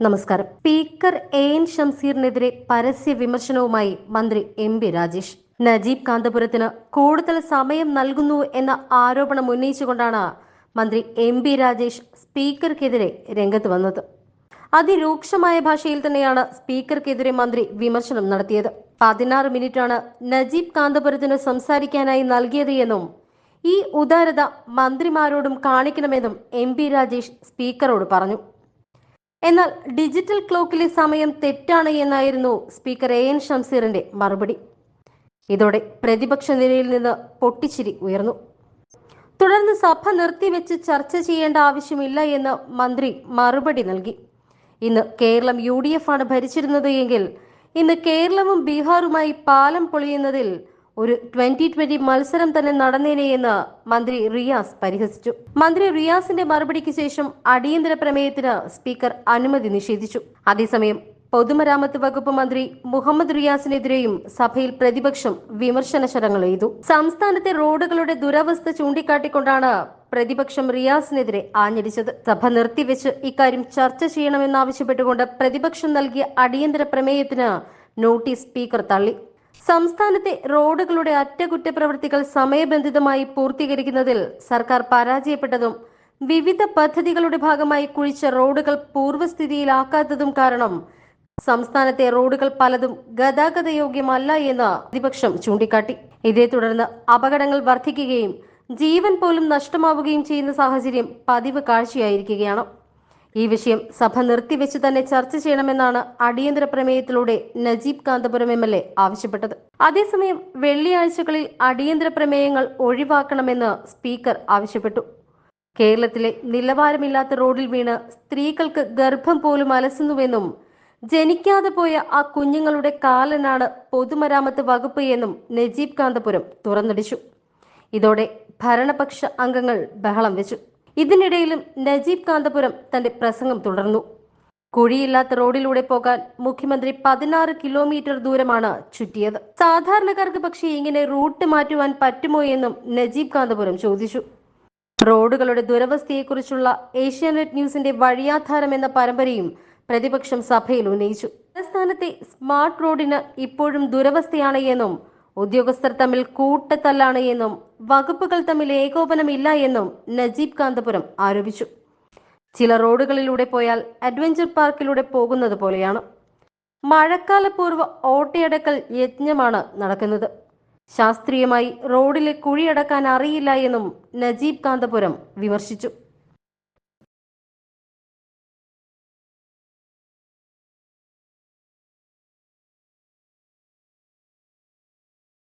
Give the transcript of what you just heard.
നമസ്കാരം. Speaker A N ഷംസീറിനെതിരെ പരസ്യ വിമർശനവുമായി മന്ത്രി എം പി രാജേഷ്. നജീബ് കാന്തപുരത്തിന് കൂടുതൽ സമയം നൽകുന്നു എന്ന ആരോപണം ഉന്നയിച്ചുകൊണ്ടാണ് മന്ത്രി എം പി രാജേഷ് സ്പീക്കർക്കെതിരെ രംഗത്ത് വന്നത്. അതിരൂക്ഷമായ ഭാഷയിൽ തന്നെയാണ് സ്പീക്കർക്കെതിരെ മന്ത്രി വിമർശനം നടത്തിയത്. പതിനാറ് മിനിറ്റാണ് നജീബ് കാന്തപുരത്തിന് സംസാരിക്കാനായി നൽകിയത് എന്നും ഈ ഉദാരത മന്ത്രിമാരോടും കാണിക്കണമെന്നും എം പി രാജേഷ് സ്പീക്കറോട് പറഞ്ഞു. എന്നാൽ ഡിജിറ്റൽ ക്ലോക്കിലെ സമയം തെറ്റാണ് എന്നായിരുന്നു സ്പീക്കർ എ എൻ ഷംസീറിന്റെ മറുപടി. ഇതോടെ പ്രതിപക്ഷ നിരയിൽ നിന്ന് പൊട്ടിച്ചിരി ഉയർന്നു. തുടർന്ന് സഭ നിർത്തിവെച്ച് ചർച്ച ചെയ്യേണ്ട ആവശ്യമില്ല എന്ന് മന്ത്രി മറുപടി നൽകി. ഇന്ന് കേരളം യു ഡി എഫ് ആണ് ഭരിച്ചിരുന്നത് എങ്കിൽ ഇന്ന് കേരളവും ബീഹാറുമായി പാലം പൊളിയുന്നതിൽ ഒരു ട്വന്റി ട്വന്റി മത്സരം തന്നെ നടന്നേനെ എന്ന് മന്ത്രി റിയാസ് പരിഹസിച്ചു. മന്ത്രി റിയാസിന്റെ മറുപടിക്ക് ശേഷം അടിയന്തര പ്രമേയത്തിന് സ്പീക്കർ അനുമതി നിഷേധിച്ചു. അതേസമയം പൊതുമരാമത്ത് വകുപ്പ് മന്ത്രി മുഹമ്മദ് റിയാസിനെതിരെയും സഭയിൽ പ്രതിപക്ഷം വിമർശന ശരങ്ങൾ എയ്തു. സംസ്ഥാനത്തെ റോഡുകളുടെ ദുരവസ്ഥ ചൂണ്ടിക്കാട്ടിക്കൊണ്ടാണ് പ്രതിപക്ഷം റിയാസിനെതിരെ ആഞ്ഞടിച്ചത്. സഭ നിർത്തിവെച്ച് ഇക്കാര്യം ചർച്ച ചെയ്യണമെന്നാവശ്യപ്പെട്ടുകൊണ്ട് പ്രതിപക്ഷം നൽകിയ അടിയന്തര പ്രമേയത്തിന് നോട്ടീസ് സ്പീക്കർ തള്ളി. സംസ്ഥാനത്തെ റോഡുകളുടെ അറ്റകുറ്റപ്രവൃത്തികൾ സമയബന്ധിതമായി പൂർത്തീകരിക്കുന്നതിൽ സർക്കാർ പരാജയപ്പെട്ടതും വിവിധ പദ്ധതികളുടെ ഭാഗമായി കുഴിച്ച റോഡുകൾ പൂർവസ്ഥിതിയിലാക്കാത്തതും കാരണം സംസ്ഥാനത്തെ റോഡുകൾ പലതും ഗതാഗത യോഗ്യമല്ല എന്ന് പ്രതിപക്ഷം ചൂണ്ടിക്കാട്ടി. ഇതേ തുടർന്ന് അപകടങ്ങൾ വർദ്ധിക്കുകയും ജീവൻ പോലും നഷ്ടമാവുകയും ചെയ്യുന്ന സാഹചര്യം പതിവ് കാഴ്ചയായിരിക്കുകയാണ്. ഈ വിഷയം സഭ നിർത്തിവെച്ച് തന്നെ ചർച്ച ചെയ്യണമെന്നാണ് അടിയന്തര പ്രമേയത്തിലൂടെ Najeeb Kanthapuram M L A ആവശ്യപ്പെട്ടത്. അതേസമയം വെള്ളിയാഴ്ചകളിൽ അടിയന്തര പ്രമേയങ്ങൾ ഒഴിവാക്കണമെന്ന് സ്പീക്കർ ആവശ്യപ്പെട്ടു. കേരളത്തിലെ നിലവാരമില്ലാത്ത റോഡിൽ വീണ് സ്ത്രീകൾക്ക് ഗർഭം പോലും അലസുന്നുവെന്നും ജനിക്കാതെ പോയ ആ കുഞ്ഞുങ്ങളുടെ കാലനാണ് പൊതുമരാമത്ത് വകുപ്പ് എന്നും നജീബ് കാന്തപുരം തുറന്നടിച്ചു. ഇതോടെ ഭരണപക്ഷ അംഗങ്ങൾ ബഹളം വെച്ചു. ഇതിനിടയിലും നജീബ് കാന്തപുരം തന്റെ പ്രസംഗം തുടർന്നു. കുഴിയില്ലാത്ത റോഡിലൂടെ പോകാൻ മുഖ്യമന്ത്രി പതിനാറ് കിലോമീറ്റർ ദൂരമാണ് ചുറ്റിയത്. സാധാരണക്കാർക്ക് പക്ഷേ ഇങ്ങനെ റൂട്ട് മാറ്റുവാൻ പറ്റുമോ എന്നും നജീബ് കാന്തപുരം ചോദിച്ചു. റോഡുകളുടെ ദുരവസ്ഥയെക്കുറിച്ചുള്ള ഏഷ്യാനെറ്റ് ന്യൂസിന്റെ വഴിയാധാരം എന്ന പരമ്പരയും പ്രതിപക്ഷം സഭയിൽ ഉന്നയിച്ചു. തലസ്ഥാനത്തെ സ്മാർട്ട് റോഡിന് ഇപ്പോഴും ദുരവസ്ഥയാണ് എന്നും ഉദ്യോഗസ്ഥർ തമ്മിൽ കൂട്ടത്തല്ലാണ് എന്നും വകുപ്പുകൾ തമ്മിൽ ഏകോപനമില്ല എന്നും നജീബ് കാന്തപുരം ആരോപിച്ചു. ചില റോഡുകളിലൂടെ പോയാൽ അഡ്വഞ്ചർ പാർക്കിലൂടെ പോകുന്നത് പോലെയാണ്. മഴക്കാലപൂർവ ഓട്ടയടക്കൽ യജ്ഞമാണ് നടക്കുന്നത്. ശാസ്ത്രീയമായി റോഡിലെ കുഴിയടക്കാൻ അറിയില്ല എന്നും നജീബ് കാന്തപുരം വിമർശിച്ചു.